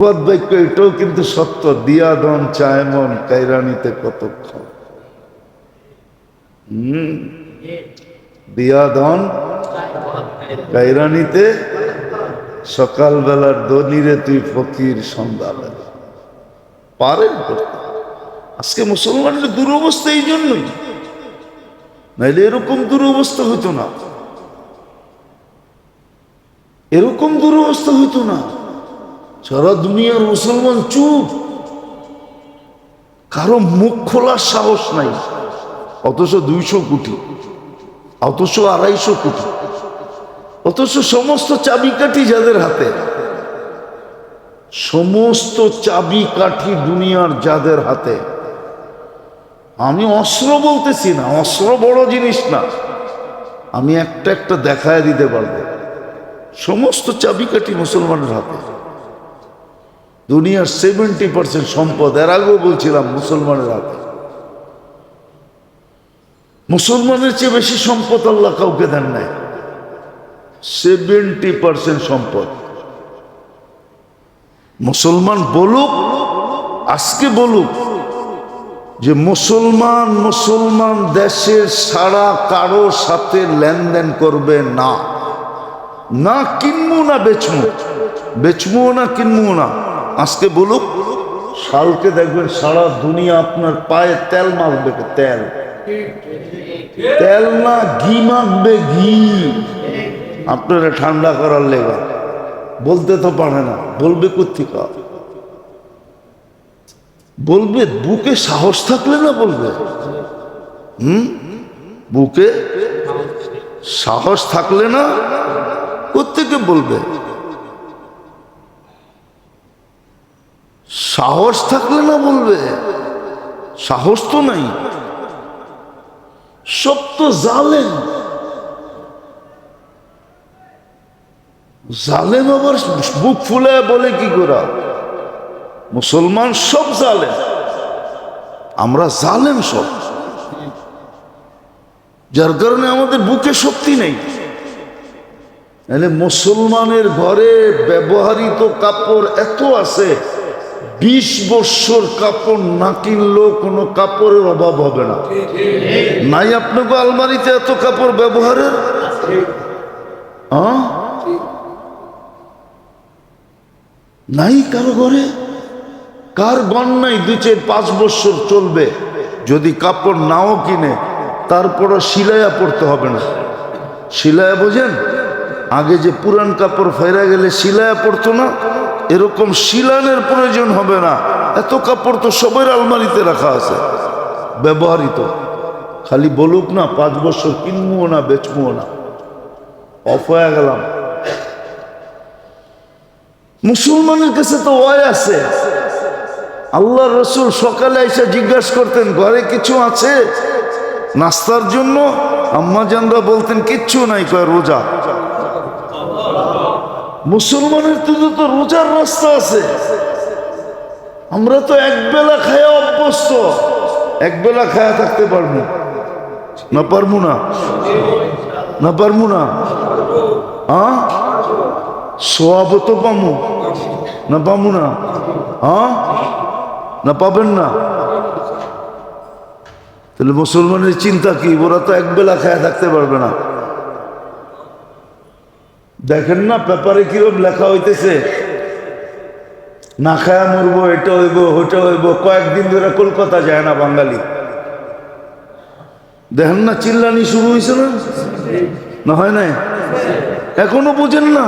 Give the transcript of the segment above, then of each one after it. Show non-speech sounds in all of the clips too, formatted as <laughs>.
বাক্য এটাও কিন্তু সত্য। দিয়া দন চায় মন কাইরানিতে কতক্ষণ হম? দিয়া দন কাইরানিতে সকালবেলার দনিরে তুই ফকির সন্ধ্যাবেলা। পারেন করতে। আজকে মুসলমানের দুরবস্থা এই জন্যই। নাইলে এরকম দুরবস্থা হতো না। এরকম দুরবস্থা হতো না। সারা দুনিয়ার মুসলমান চুপ। কারও মুখ খোলার সাহস নাই, অথচ দুইশো কোটি, অথচ আড়াইশো কোটি, অথচ সমস্ত চাবিকাঠি যাদের হাতে, সমস্ত চাবিকাঠি দুনিয়ার যাদের হাতে। আমি অস্ত্র বলতেছি না, অস্ত্র বড় জিনিস না। আমি একটা একটা দেখায় দিতে পারব, সমস্ত চাবিকাঠি মুসলমানের হাতে। দুনিয়ার সেভেন্টি পার্সেন্ট সম্পদ। এর আগেও বলছিলাম, মুসলমানের হাতে। মুসলমানের চেয়ে বেশি সম্পদ আল্লাহ কাউকে দেন নাই। সেভেন্টি পার্সেন্ট সম্পদ। মুসলমান বলুক, আজকে বলুক, যে মুসলমান মুসলমান দেশের সারা কারও সাথে লেনদেন করবে না। না কিনবো না বেচমু বেচমু না কিনবো না। আজকে বলুক, শালকে দেখবেন সারা দুনিয়া আপনার পায়ে তেল মাখবে, তেল। তেল না ঘি মাখবে, ঘি। আপনারা ঠান্ডা করার লেগা। বলতে তো পারে না, বলবে কোথেকা বলবে, বুকে সাহস থাকলে না বলবে? হুম? বুকে সাহস থাকলে না কোথেকে বলবে? সাহস থাকলে না বলবে? সাহস তো নাই। সব তো জালেন জালেম আবার বুক ফুলে বলে কি করা? মুসলমান সব জালেম। আমরা জালেম সব। যার কারণে আমাদের বুকে শক্তি নেই। মুসলমানের ঘরে ব্যবহারিত কাপড় এত আছে বিশ বৎসর কাপড় না কিনলেও কোনো কাপড়ের অভাব হবে না। নাই আপনাকে আলমারিতে এত কাপড় ব্যবহারের? নাই কারও ঘরে? কার গণ নাই দুই চার পাঁচ বৎসর চলবে, যদি কাপড় নাও কিনে, তারপরও সিলাইয়া পড়তে হবে না। সিলাইয়া বোঝেন? আগে যে পুরান কাপড় ফেরা গেলে সিলাইয়া পড়তো না? এরকম শিলানের প্রয়োজন হবে না। এত কাপড় তো সবের আলমারিতে রাখা আছে। ব্যবহৃত। খালি বলুক না, পাঁচ বছর কিনবো না, বেচবো না। অফ হয়ে গেলাম। মুসলমানের কাছে তো ওয় আছে। আল্লাহ রসুল সকালে এসে জিজ্ঞাসা করতেন, ঘরে কিছু আছে? নাস্তার জন্য আম্মা জানরা বলতেন, কিচ্ছু নাই, কয় রোজা? মুসলমানের তো তো রোজার রাস্তা আছে, আমরা তো একবেলা খায়া অভ্যস্ত। একবেলা খায়া থাকতে পারব না। পারব না। না পারব না। হ্যাঁ সোয়াব তো পামু না পামু না। হ্যাঁ না পাবেন না। তাহলে মুসলমানের চিন্তা কি? ওরা তো একবেলা খায়া থাকতে পারবে না। দেখেন না, পেপারে কিরম লেখা হইতেছে? না খায়া মরবো, এটা হইব, ওটা হইব, কয়েকদিন ধরে কলকাতা যায় না বাঙালি। দেখেন না, চিল্লানি শুরু হয়েছে না? না হয় নাই? এখনও বোঝেন না?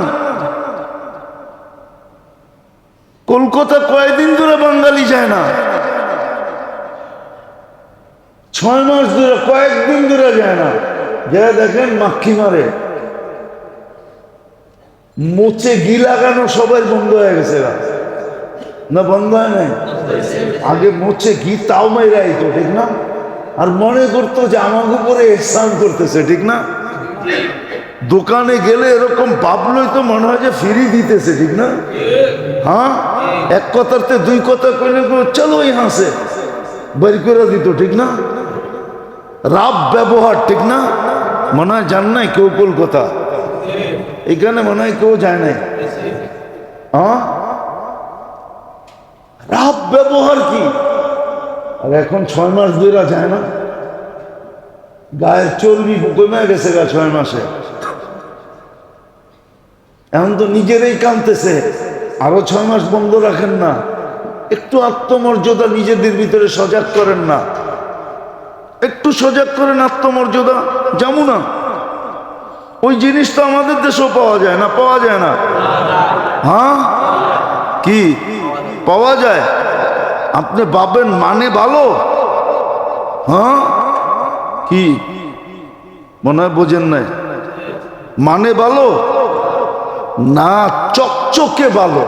কলকাতা কয়েকদিন ধরে বাঙালি যায় না। ছয় মাস ধরে, কয়েকদিন ধরে যায় না। যারা দেখেন মাক্ষি মারে। মোচে ঘি লাগানো সবাই বন্ধ হয়ে গেছে গা। না, বন্ধ হয় নাই? আগে মোচে ঘি তাও মেরা তো ঠিক না? আর মনে করতো যে আমাকে উপরে স্নান করতেছে, ঠিক না? দোকানে গেলে এরকম ভাবলই তো মনে হয় যে ফ্রি দিতেছে, ঠিক না? হ্যাঁ? এক কথাতে দুই কথা কইলে চলো এই হাসে, বের করে দিত, ঠিক না? রাব ব্যবহার, ঠিক না? মনে হয় জান নাই কেউ কলকাতা। এখানে মনে হয় কেউ যায় নাই। হ্যাঁ? রাব ব্যবহার কি? আর এখন ছয় মাস দুইরা যায় না। গায়ের চর্বি কমে গেছে গা ছয় মাসে। এখন তো নিজেরাই কামতেছে আরও ছয় মাস বন্ধ রাখেন না। একটু আত্মমর্যাদা নিজেদের ভিতরে সজাগ করেন না। একটু সজাগ করেন আত্মমর্যাদা। যাব না। ওই জিনিস তো আমাদের দেশেও পাওয়া যায় না, পাওয়া যায় না। হ্যাঁ? কি? পাওয়া যায়। আপনি ভাবেন মানে ভালো? হ্যাঁ? কি? মনে হয় বোঝেন নাই। মানে ভালো? না, চকচকে ভালো।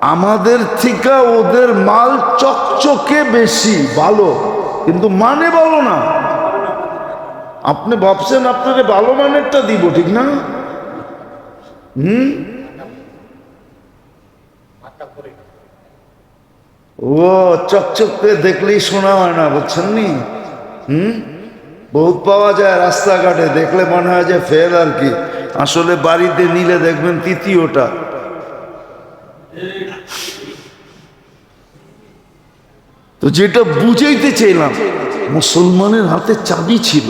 আমাদের থেকে ওদের মাল চকচকে বেশি, ভালো। কিন্তু মানে ভালো না। আপনি ভাবছেন আপনাকে ভালো মানেরটা দিব, ঠিক না? হুম? ও, চকচকে দেখলেই শোনা হয় না, বুঝছেন নি? হুম? বহুত পাওয়া যায় রাস্তাঘাটে, দেখলে মনে হয় যে ফেল আর কি। আসলে বাড়িতে নিলে দেখবেন তৃতীয়টা। তো যেটা বুঝাইতে চাইলাম, মুসলমানের হাতে চাবি ছিল।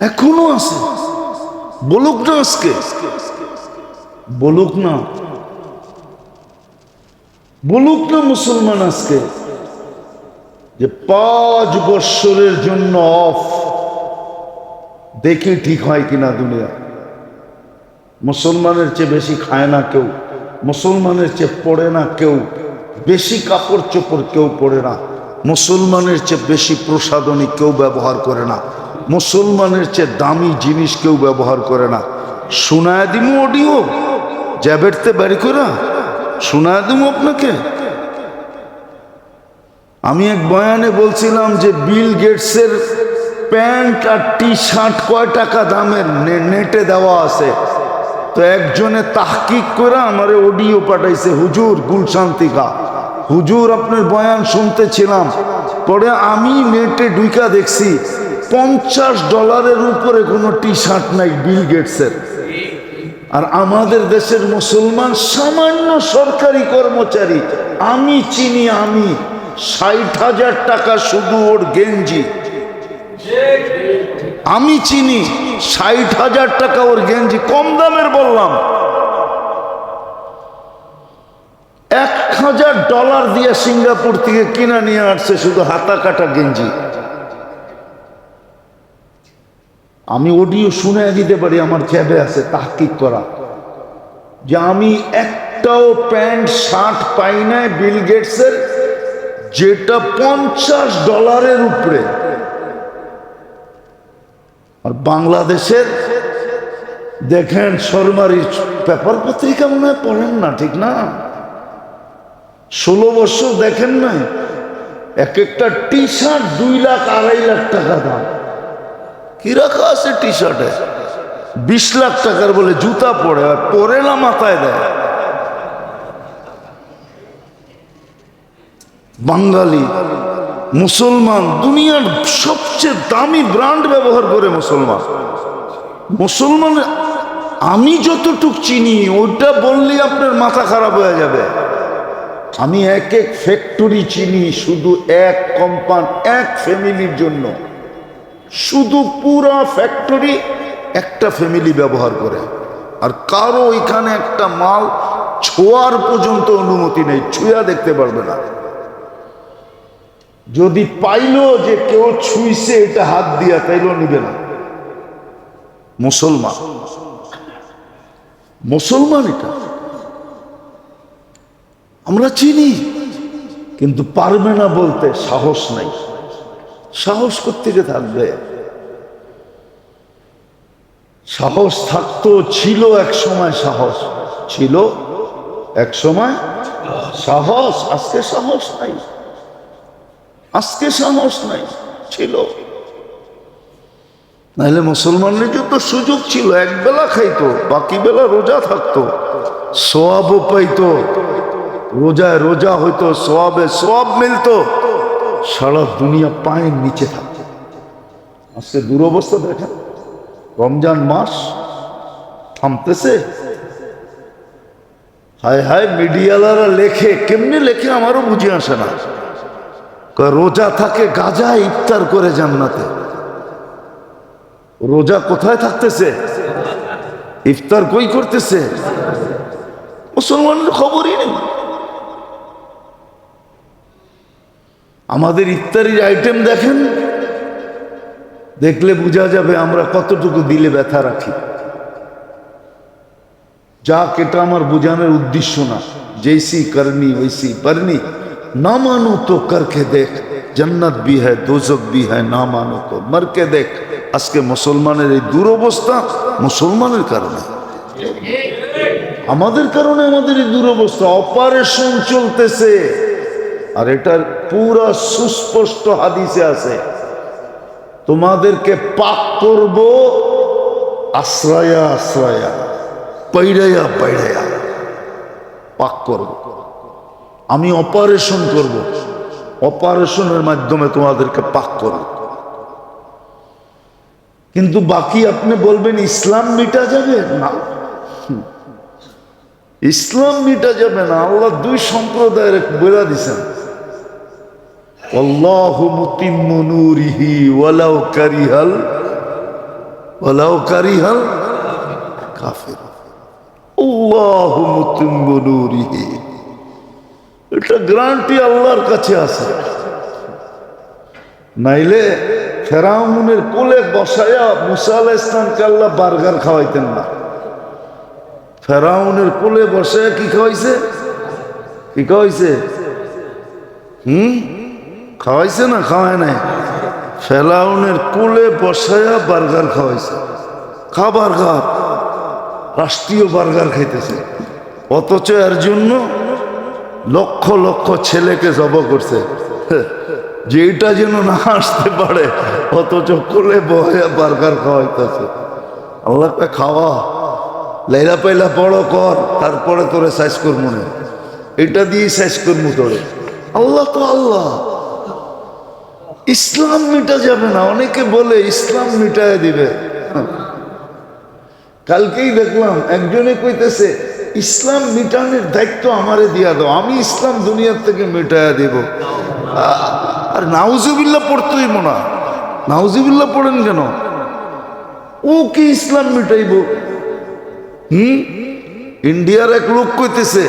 এখনও আছে। বলুক না আজকে। বলুক না। বলুক না মুসলমান আজকে। যে পাঁচ বৎসরের জন্য অফ। দেখি ঠিক হয় কিনা দুনিয়া। মুসলমানের চেয়ে বেশি খায় না কেউ। মুসলমানের চেয়ে পড়ে না কেউ। বেশি কাপড় চোপড় কেউ পড়ে না। মুসলমানের চেয়ে বেশি প্রসাদনী কেউ ব্যবহার করে না। মুসলমানের চেয়ে দামি জিনিস কেউ ব্যবহার করে না। শোনায় দিমু অডিও জ্যাবেরতে বাড়ি করা শোনায় দিমু আপনাকে। আমি এক বয়ানে বলছিলাম যে বিল গেটসের প্যান্ট আর টি শার্ট কয় টাকা দামের? নেটে দেওয়া আছে। তো একজনে তাহকিক করে আমার অডিও পাঠাইছে, হুজুর গুলশান্তিকা হুজুর, আপনার বয়ান শুনতেছিলাম। পরে আমি নেটে ডুইকা দেখছি পঞ্চাশ ডলারের উপরে কোনো টি শার্ট নাই বিল গেটসের। আর আমাদের দেশের মুসলমান সামান্য সরকারি কর্মচারী, আমি চিনি, আমি। ষাট হাজার টাকা শুধু ওর গেঞ্জি। আমি চিনি, ষাট হাজার টাকা ওর গেঞ্জি। কম দামের বললাম। এক হাজার ডলার দিয়ে সিঙ্গাপুর থেকে কিনা নিয়ে আসছে শুধু হাতা কাটা গেঞ্জি। আমি অডিও শুনে দিতে পারি, আমার চ্যাবে আছে, তাহকিক করা। যে আমি একটাও প্যান্ট, শার্ট পাই নাই বিল গেটসের, যেটা পঞ্চাশ ডলারের উপরে। আর বাংলাদেশের, দেখেন শর্মারি পেপার পত্রিকা মনে হয় পড়েন না, ঠিক না? ষোলো বছর দেখেন না এক একটা টি শার্ট দুই লাখ আড়াই লাখ টাকা দাম। কি রাখা আছে টি শার্টে বিশ লাখ টাকার বলে জুতা পরে আর পরে না মাথায় দেয়। বাঙালি, মুসলমান, দুনিয়ার সবচেয়ে দামি ব্র্যান্ড ব্যবহার করে মুসলমান। মুসলমান, আমি যতটুক চিনি, ওটা বললে আপনার মাথা খারাপ হয়ে যাবে। আমি এক এক ফ্যাক্টরি চিনি, শুধু এক কোম্পান এক ফ্যামিলির জন্য। শুধু পুরা ফ্যাক্টরি একটা ফ্যামিলি ব্যবহার করে। আর কারও এখানে একটা মাল ছোঁয়ার পর্যন্ত অনুমতি নেই, ছুঁয়া দেখতে পারবে না। যদি পাইলো যে কেউ ছুঁইছে, এটা হাত দিয়া তাইলেও নিবে না। মুসলমান। মুসলমান এটা। আমরা চিনি, কিন্তু পারবে না বলতে সাহস নাই। সাহস থেকে থাকবে? সাহস থাকতো, ছিল এক সময় সাহস। ছিল এক সময় সাহস। আজকে সাহস নাই। আজকে সাহস নাই। ছিল। নাহলে মুসলমানের যত সুযোগ ছিল, এক বেলা খাইতো, বাকি বেলা রোজা থাকতো। সোয়াবও পাইতো। রোজায় রোজা হইতো, সোয়াবে সোয়াব মিলতো। সারা দুনিয়া পায়ের নিচে থাকতো আজকে দুরবস্থা দেখেন। রমজান মাস থামতেছে। হায় হায়, মিডিয়ালারা লেখে, কেমনি লেখে আমারও বুঝে আসে না। রোজা থাকে, গাজা ইফতার করে জান্নাতে। রোজা কোথায় থাকতেছে? ইফতার কই করতেছে? মুসলমানের খবরই নেই। আমাদের ইফতারির আইটেম দেখেন দেখলে বোঝা যাবে আমরা কতটুকু দিলে ব্যথা রাখি যাক এটা আমার বোঝানোর উদ্দেশ্য না জৈসি করনি वैसी परनी না মানো তো করকে দেখ জন্নত ভি হ্যায় দোজক ভি হ্যায় না মানো তো মরকে দেখ আজকে মুসলমানের এই দুরবস্থা মুসলমানের কারণে আমাদের কারণে আমাদের এই দুরবস্থা অপারেশন চলতেছে আর এটার পুরা সুস্পষ্ট হাদিসে আছে, তোমাদেরকে পাক করব আশ্রয়া আশ্রয়া পৈড়াইয়া পৈড়াইয়া পাক করব। আমি অপারেশন করব। অপারেশনের মাধ্যমে তোমাদেরকে পাক করব। কিন্তু বাকি আপনি বলবেন, ইসলাম মিটা যাবে? না। ইসলাম মিটা যাবে না। আল্লাহ দুই সম্প্রদায়ের বেড়া দিছেন। এটা গ্রান্টি আল্লাহর কাছে আছে। নাইলে ফেরাউনের কোলে বসায়া মুসা আলাহ ইসলামকে আল্লাহ বার্গার খাওয়াইতেন না। ফেরাউনের কোলে বসায়া কি খাওয়াইছে? কি খাওয়াইছে? হুম? খাওয়াইছে না খাওয়ায় নাই? ফেলাউনের কোলে বসায়া বার্গার খাওয়াইছে। খা বার্গার রাষ্ট্রীয় বার্গার খাইতেছে। অথচ এর জন্য লক্ষ লক্ষ ছেলেকে জব করছে। যে এটা যেন না আসতে পারে, অথচ কোলে বহে বার্গার খাওয়াইতেছে। আল্লাহকে খাওয়া, লাইলা পাইলা বড় কর, তারপরে তোরে সাইজ কর মনে এটা দিয়ে সাইজ করব তোরে। আল্লাহ তো আল্লাহ। ইসলাম মিটা যাবে না। অনেকে বলে, ইসলাম মিটায় দিবে। কালকেই দেখলাম, একজনে কইতেছে, ইসলাম মিটানোর দায়িত্ব আমারে দিয়া দাও, আমি ইসলাম দুনিয়ার থেকে মিটায়া দিব। আর নাউজুবিল্লা পড়তই মনা নাউজুবিল্লা পড়েন কেন? ও কি ইসলাম মিটাইব? হুম? ইন্ডিয়ার এক লোক কইতেছে,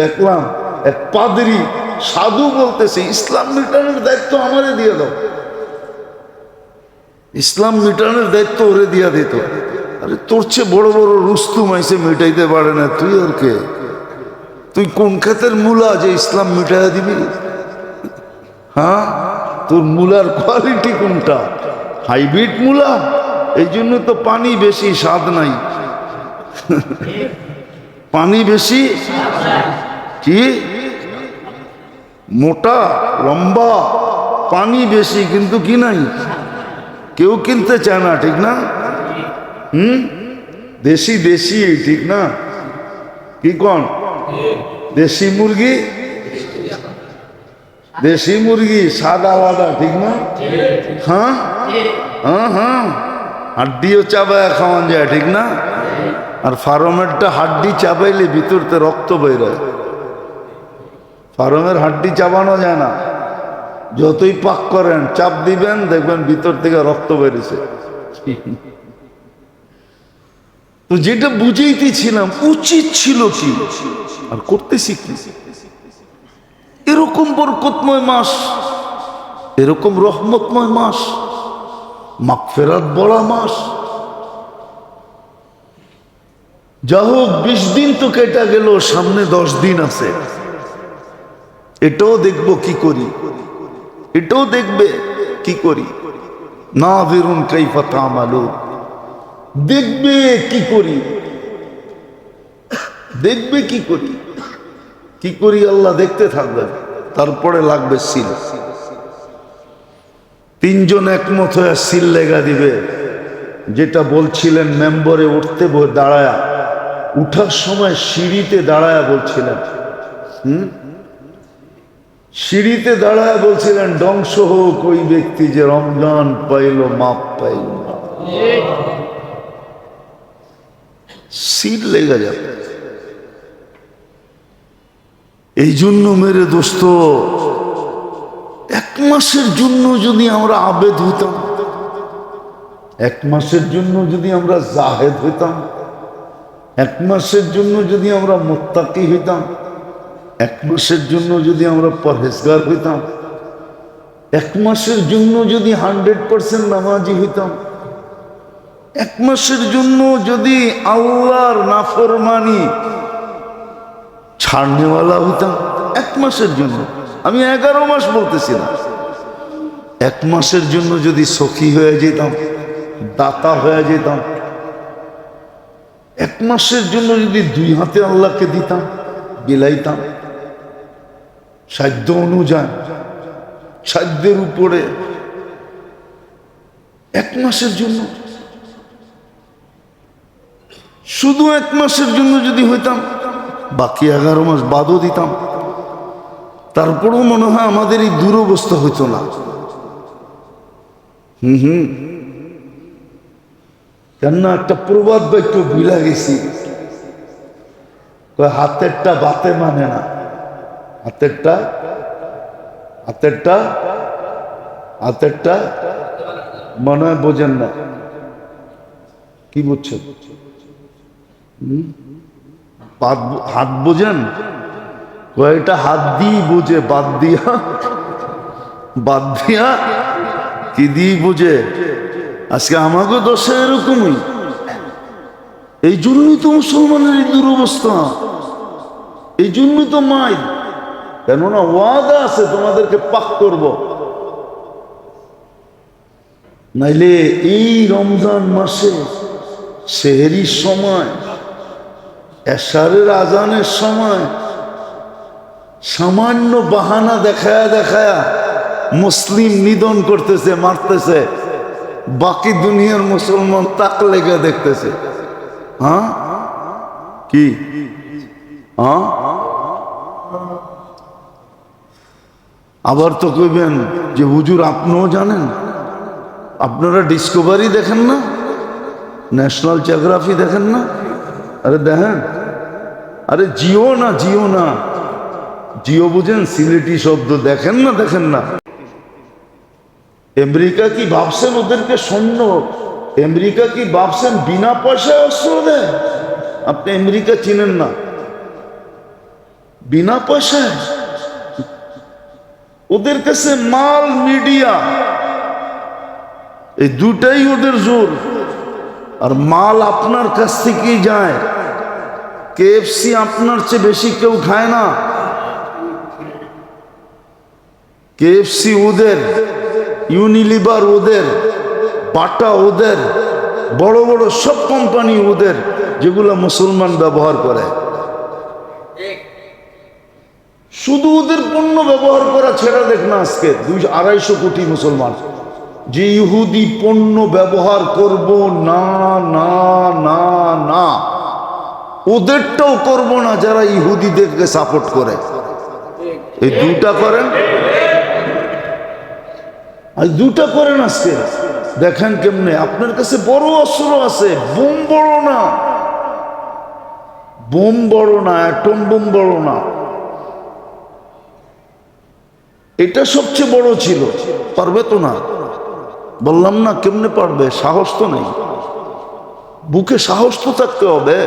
দেখলাম, এক পাদরি সাধু বলতেছে, ইসলাম মিটানোর দায়িত্ব আমারে দিয়ে দাও। ইসলাম মিটানোর দায়িত্ব ওরে দিয়া দিত। আরে তোর চেয়ে বড় বড় রুস্তুম আইসে মিটাইতে পারে না, তুই আর কে? তুই কোন খাতের মূলা যে ইসলাম মিটাইয়া দিবি? হ্যাঁ? তোর মূলার কোয়ালিটি কোনটা? হাইব্রিড মূলা? এই জন্য তো পানি বেশি, স্বাদ নাই। পানি বেশি? কি? মোটা, লম্বা, পানি বেশি, কিন্তু কি নাই? কেউ কিনতে চায় না, ঠিক না? হুম? দেশি দেশি, ঠিক না? কি কন? দেশি মুরগি? দেশি মুরগি, সাদা, আলাদা, ঠিক না? হ্যাঁ? হ্যাঁ হ্যাঁ। হাড্ডিও চাবায় খাওয়ান যায়, ঠিক না? আর ফার্মেরটা হাড্ডি চাবাইলে ভিতরতে রক্ত বেরোয়। ফার্মের হাড্ডি চাবানো যায় না। যতই পাক করেন, চাপ দিবেন, দেখবেন ভিতর থেকে রক্ত বেরিয়েছে। তো যেটা বুঝেইতেছিলাম, উচিত ছিল কি? আর করতেছি কি? এরকম বরকতময় মাস, এরকম রহমতময় মাস মাগফেরাত বড়া মাস। যা হোক, বিশ দিন তো কেটে গেল, সামনে দশ দিন আছে। এটাও দেখব কি করি? এটাও দেখবে কি করি? না বেরুন কাইফা তামালু দেখবে কি করি? দেখবে কি করি? কি করি আল্লাহ দেখতে থাকবে। তারপরে লাগবে সিল। তিনজন একমত হয়ে সিল লেগা দিবে। যেটা বলছিলেন মেম্বরে উঠতে দাঁড়ায়া। উঠার সময় সিঁড়িতে দাঁড়ায়া বলছিলেন। হুম? সিঁড়িতে দাঁড়ায় বলছিলেন, ধ্বংস হোক, ওই ব্যক্তি যে রমজান পাইল, মাপ পাইল সিট লেগে যাবে। এই জন্য মেরে দোস্ত, এক মাসের জন্য যদি আমরা আবেদ হইতাম, এক মাসের জন্য যদি আমরা জাহেদ হইতাম, এক মাসের জন্য যদি আমরা মোত্তাকি হইতাম এক মাসের জন্য যদি আমরা পরহেজগার হইতাম, এক মাসের জন্য যদি হান্ড্রেড পার্সেন্ট নামাজি হইতাম, এক মাসের জন্য যদি আল্লাহর নাফরমানি ছাড়নেওয়ালা হইতাম, এক মাসের জন্য। আমি এগারো মাস বলতেছি না এক মাসের জন্য যদি সখী হয়ে যেতাম, দাতা হয়ে যেতাম, এক মাসের জন্য যদি দুই হাতে আল্লাহকে দিতাম, বিলাইতাম সাধ্য অনুযায়ী, সাধ্যের উপরে এক মাসের জন্য। শুধু এক মাসের জন্য যদি হইতাম, বাকি এগারো মাস বাদও দিতাম। তারপরেও মনে হয় আমাদের এই দুরবস্থা হইতো না। হুম হুম। কেননা একটা প্রবাদ বাক্য বিলা গেছি। হাতেরটা বাতে মানে না। হাতেরটা হাতেরটা হাতেরটা মনে হয় বোঝেন না। কি বুঝছেন হাত বোঝেন? কয়টা হাত দিয়ে বোঝে, বাদ দিয়া। বাদ দিয়া কি দিয়ে বোঝে? আজকে আমাকে দশা এরকমই। এই জন্যই তো মুসলমানের এই দুরবস্থা। এই জন্যই তো মাই কেননা ওয়াদা আছে, তোমাদেরকে পাক করব। নাইলে এই রমজান মাসে সেহেরির সময়, এশারের আজানের সময় সামান্য বাহানা দেখায়া দেখায়া মুসলিম নিধন করতেছে, মারতেছে, বাকি দুনিয়ার মুসলমান তাক লেগে দেখতেছে। হ্যাঁ? কি? হ্যাঁ? আবার তো কইবেন যে হুজুর আপনিও জানেন? আপনারা ডিসকভারি দেখেন না? ন্যাশনাল জিওগ্রাফি দেখেন না? আরে দেখেন। আরে জিও না জিও না। জিও বুঝেন, সিলেটি শব্দ দেখেন না দেখেন না। আমেরিকা কি ভাবছেন ওদেরকে সৈন্য? আমেরিকা কি ভাবছেন বিনা পয়সায় অস্ত্র দেয়? আপনি আমেরিকা চিনেন না। বিনা পয়সায়? ওদের কাছে মাল, মিডিয়া, এই দুটাই ওদের জোর। আর মাল আপনার কাছ থেকেই যায়। কেএফসি আপনার চেয়ে বেশি কেউ খায় না। কেএফসি ওদের, ইউনিলিভার ওদের, বাটা ওদের, বড় বড় সব কোম্পানি ওদের, যেগুলো মুসলমান ব্যবহার করে। শুধু ওদের পণ্য ব্যবহার করা ছেড়ে দেখ না আজকে। দুই আড়াইশো কোটি মুসলমান। যে ইহুদি পণ্য ব্যবহার করব না না না না, ওদেরটাও করব না যারা ইহুদিদেরকে সাপোর্ট করে। এই দুটা করেন? আর দুটা করেন আজকে। দেখেন কেমনে, আপনার কাছে বড় অস্ত্র আছে, বোম বড় না। বোম বড় না, অ্যাটম বোম বড় না। এটা সবচেয়ে বড় ছিল। পারবে তো না? বললাম না, কেমনে পারবে? সাহস তো নেই। বুকে সাহস তো থাকতে হবে।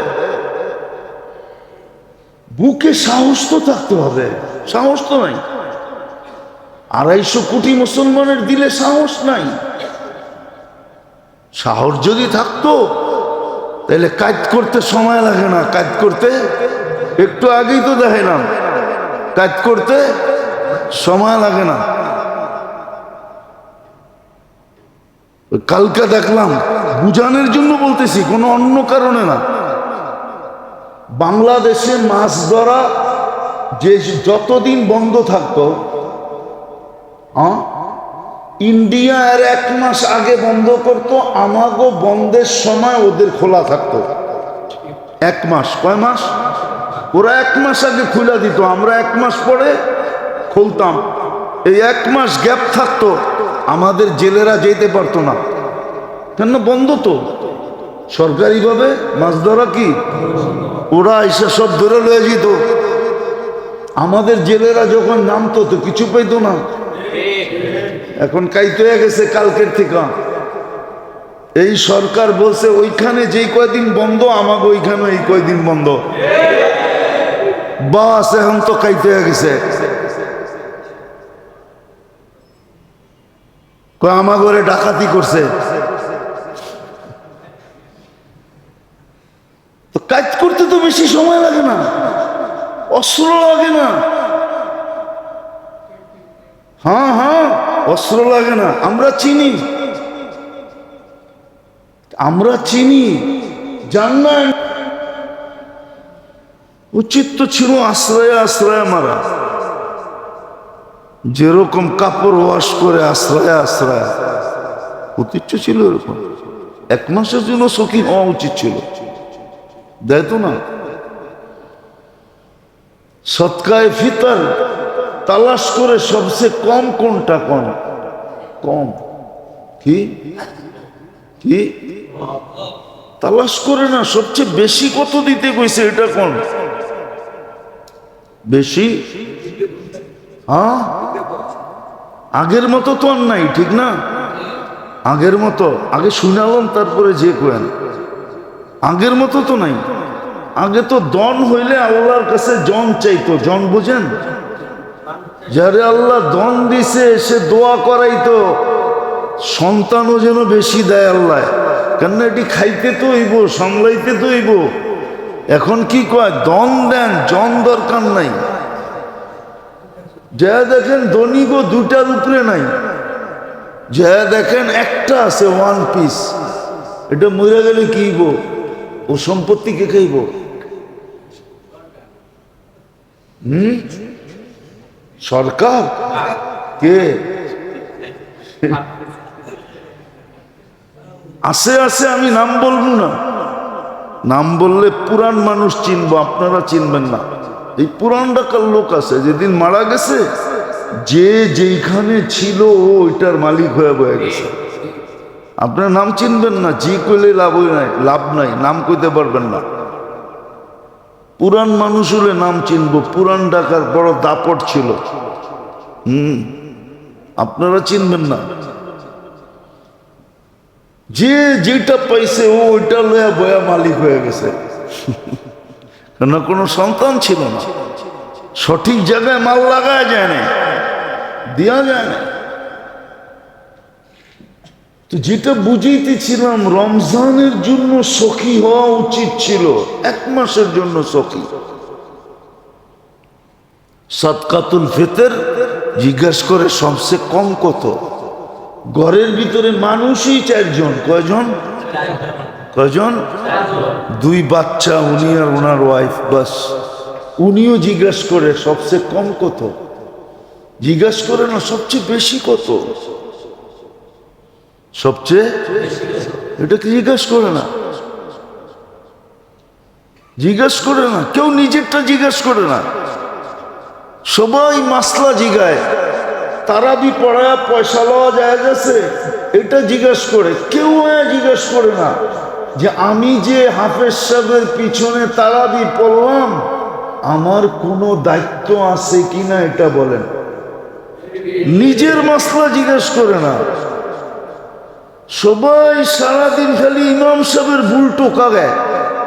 বুকে সাহস তো থাকতে হবে। সাহস তো নাই। আড়াইশো কোটি মুসলমানের দিলে সাহস নাই। সাহস যদি থাকতো, তাহলে কাজ করতে সময় লাগে না। কাজ করতে একটু আগেই তো দেখাইলাম কাজ করতে সময় লাগে না। কালকে দেখলাম বুঝানোর জন্য বলতেছি, কোনো অন্য কারণে না। বাংলাদেশে মাছ ধরা যে যতদিন বন্ধ থাকতো ইন্ডিয়া এর এক মাস আগে বন্ধ করতো, আমাগো বন্ধের সময় ওদের খোলা থাকতো। এক মাস, কয় মাস? ওরা এক মাস আগে খুলে দিত, আমরা এক মাস পরে খুলতাম। এই এক মাস গ্যাপ থাকতো, আমাদের জেলেরা যেতে পারতো না। কেন বন্ধ তো? সরকারিভাবে মাছ ধরা কি? ওরা এসে সব ধরে লয়ে যেত। আমাদের জেলেরা যখন নামতো তো কিছু পাইতো না। এখন কাইতে গেছে কালকের থেকে। এই সরকার বলছে, ওইখানে যেই কয়দিন বন্ধ আমাকে ওইখানে এই কয়দিন বন্ধ। বাস, এখন তো কাইতে গেছে। আমার ঘরে ডাকাতি করছে। তো কাজ করতে তো বেশি সময় লাগে না, অস্ত্র লাগে না। হ্যাঁ হ্যাঁ অস্ত্র লাগে না, আমরা চিনি। আমরা চিনি জান উচিত তো ছিল আশ্রয় আশ্রয় মারা। যেরকম কাপড় ওয়াশ করে আশ্রয় আশ্রয়। উচিত ছিল এরকম। এক মাসের জন্য সখী হওয়া উচিত ছিল। দেয় তো না। সৎকায় ফিতার তালাশ করে সবচেয়ে কম কোনটা কম? কম। কি? কি? তালাশ করে না, সবচেয়ে বেশি কত দিতে কইছে এটা কোন? বেশি? হ্যাঁ? আগের মতো তো আর নাই, ঠিক না? আগের মতো, আগে শুনালাম, তারপরে যে কোয়েন। আগের মতো তো নাই। আগে তো দন হইলে আল্লাহর কাছে জন চাইতো, জন বুঝেন? যারে আল্লাহ দন দিছে, সে দোয়া করাইতো, সন্তানও যেন বেশি দেয় আল্লাহ। কেন এটি খাইতে তো হইব, সামলাইতে তো হইব। এখন কি কয়? দন দেন, জন দরকার নাই। যা দেখেন ধনী গো দুটার উপরে নাই। যা দেখেন একটা আছে ওয়ান পিস এটা মরে গেলে কি গো ও সম্পত্তি কে খাইব? হুম? সরকার? কে? আছে আছে, আমি নাম বলব না। নাম বললে পুরান মানুষ চিনবো, আপনারা চিনবেন না। এই পুরান ডাকার লোক আছে? যেদিন মারা গেছে, যে যেইখানে ছিল, ওইটার মালিক হয়ে বয়ে গেছে। আপনার নাম চিনবেন না, জি কইলে লাভ নাই লাভ নাই, নাম কইতে পারবেন না। পুরান মানুষ হলে নাম চিনব পুরান ডাকার বড় দাপট ছিল। হুম, আপনারা চিনবেন না। যে যেটা পাইছে, ও ওইটা লয়া বয়া মালিক হয়ে গেছে। <laughs> কেন কোনো সন্তান ছিল না। সঠিক জায়গায় মাল লাগায় যায় না দেওয়া যায় না তো যেটা বুঝাইতেছিলাম, রমজানের জন্য সখী হওয়া উচিত ছিল, এক মাসের জন্য সখী। সৎকাতুল ফেতের, জিজ্ঞেস করে সবচেয়ে কম কত? ঘরের ভিতরে মানুষই চারজন, কয়জন? কয়জন? দুই বাচ্চা, উনি আর ওনার ওয়াইফ বাস। উনিও জিজ্ঞেস করে, সবচেয়ে কম কত? জিজ্ঞেস করে না, সবচেয়ে বেশি কত? সবচেয়ে? এটা কি জিজ্ঞেস করে না? জিজ্ঞেস করে না, কেউ নিজেরটা জিজ্ঞেস করে না। সবাই মাসলা জিগায়। তারা বি পড়ায় পয়সা লওয়া যায় গেছে, এটা জিজ্ঞেস করে, কেউ জিজ্ঞেস করে না। যে আমি যে হাফেজ সাহেবের পিছনে তারা বি পড়লাম, আমার কোনো দায়িত্ব আছে কিনা এটা বলেন। নিজের মাসলা জিজ্ঞেস করে না। সবাই সারাদিন খালি ইমাম সাহেবের ভুল টোকা দেয়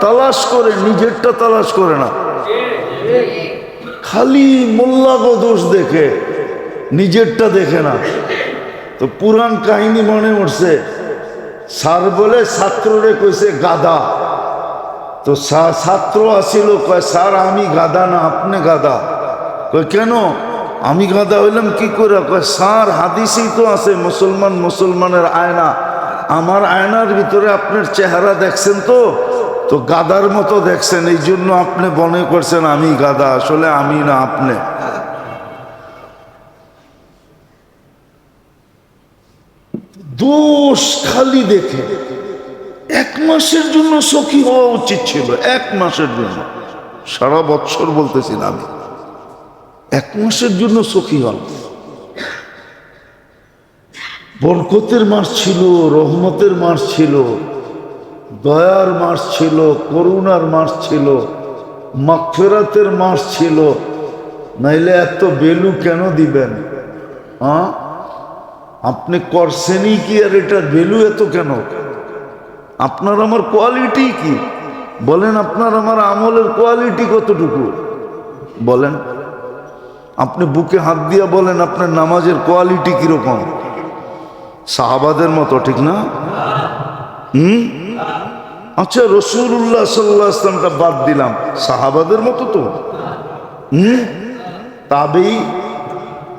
তালাশ করে, নিজেরটা তালাশ করে না। খালি মোল্লাগো দোষ দেখে, নিজেরটা দেখে না। তো পুরান কাহিনী মনে উঠছে স্যার বলে ছাত্ররে কইছে গাদা তো ছাত্র আসিল, কয়, স্যার, আমি গাদা না, আপনি গাদা কয়, কেন? আমি গাদা হইলাম কি করে কয়, স্যার, হাদিসেই তো আছে, মুসলমান মুসলমানের আয়না। আমার আয়নার ভিতরে আপনার চেহারা দেখছেন তো? তো গাদার মতো দেখছেন এই জন্য আপনি মনে করছেন, আমি গাদা আসলে আমি না, আপনি। দোষ খালি দেখে। এক মাসের জন্য সখী হওয়া উচিত ছিল, এক মাসের জন্য। সারা বৎসর বলতেছি না আমি। এক মাসের জন্য সখী হন। বরকতের মাস ছিল, রহমতের মাস ছিল, দয়ার মাস ছিল, করুণার মাস ছিল, মাগফেরাতের মাস ছিল। নাইলে এত বেলু কেন দিবেন? হ্যাঁ আপনি করছেনই কি আর এটার ভ্যালু এত কেন? আপনার আমার কোয়ালিটি কি? বলেন আপনার আমার আমলের কোয়ালিটি কতটুকু? বলেন। আপনি বুকে হাত দিয়ে বলেন আপনার নামাজের কোয়ালিটি কীরকম? সাহাবাদের মতো, ঠিক না? হুম? আচ্ছা রসুল্লাহ সাল্লাহ আসলামটা বাদ দিলাম। সাহাবাদের মতো তো? হুম? তাবেই,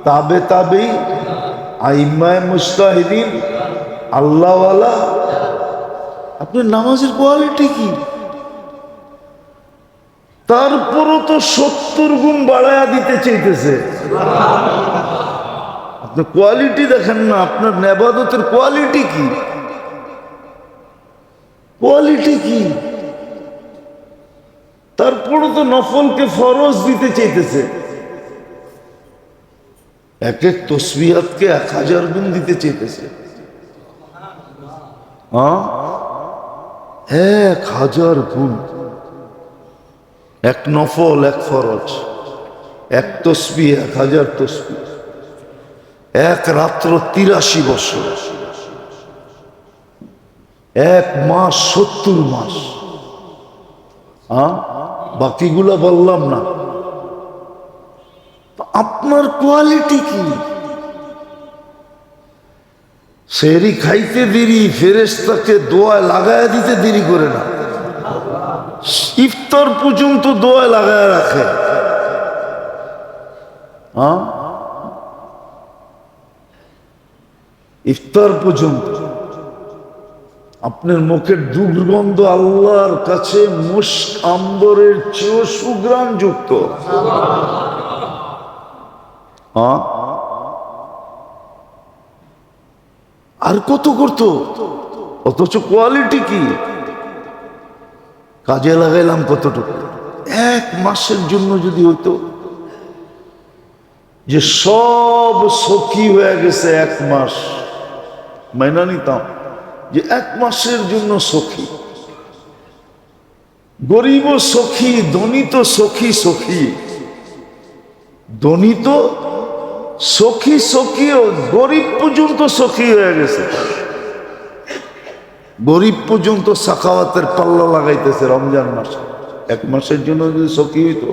তাবে তাবেই আইমায় মুস্তাহিদিন আল্লাহওয়ালা। আপনার নামাজের কোয়ালিটি কি? তারপরও তো সত্তর গুণ বাড়ায়া দিতে চাইতেছে। আপনার কোয়ালিটি দেখেন না, আপনার নেবাদতের কোয়ালিটি কি? কোয়ালিটি কি? তারপরও তো নফলকে ফরজ দিতে চাইতেছে। এক এক তসবিহাতকে এক হাজার গুণ দিতে হ্যাঁ? এক হাজার গুণ। এক নফল, এক ফরজ। এক তসবি এক হাজার তসবি এক রাত্র তিরাশি বছর। এক মাস, সত্তর মাস। বাকিগুলা বললাম না। আপনার কোয়ালিটি কি? সেরি খাইতে দেরি ফেরেস্তাকে দোয়া লাগায় দিতে দেরি করে না। ইফতার পর্যন্ত দোয়া লাগায় রাখে। ইফতার পর্যন্ত। আপনার মুখের দুর্গন্ধ আল্লাহর কাছে মুশ আম্বরের চেয়েও সুগ্রাম যুক্ত আর কত করতো? অথচ কোয়ালিটি কি? কাজে লাগাইলাম কতটুকু? এক মাসের জন্য যদি হইতো, যে সব সখী হয়ে গেছে এক মাস, মাইনা নিতাম যে এক মাসের জন্য সখী। গরিব সখী ধনিত সখী সখী। ধনিত সখী সখীও গরিব পর্যন্ত সখী হয়ে গেছে। গরিব পর্যন্ত সাখাওয়াতের পাল্লা লাগাইতেছে রমজান মাসে। এক মাসের জন্য যদি সখী হইতো,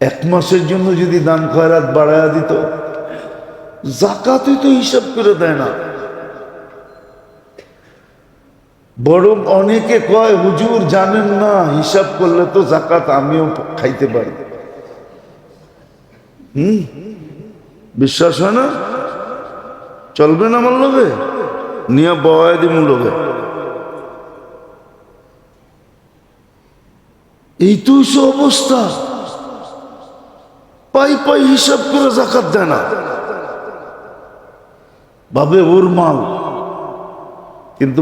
এক মাসের জন্য যদি দান খয়রাত বাড়ায়া দিত জাকাতই তো হিসাব করে দেয় না। বরং অনেকে কয়, হুজুর জানেন না, হিসাব করলে তো জাকাত আমিও খাইতে পারি। বিশ্বাস হয় না? চলবেন আমার লোকে নিয়ে বয় দিমু লোকে এই তো অবস্থা। পাই পাই হিসাব করে জাকাত দেয় না। ভাবে ওর মাল। কিন্তু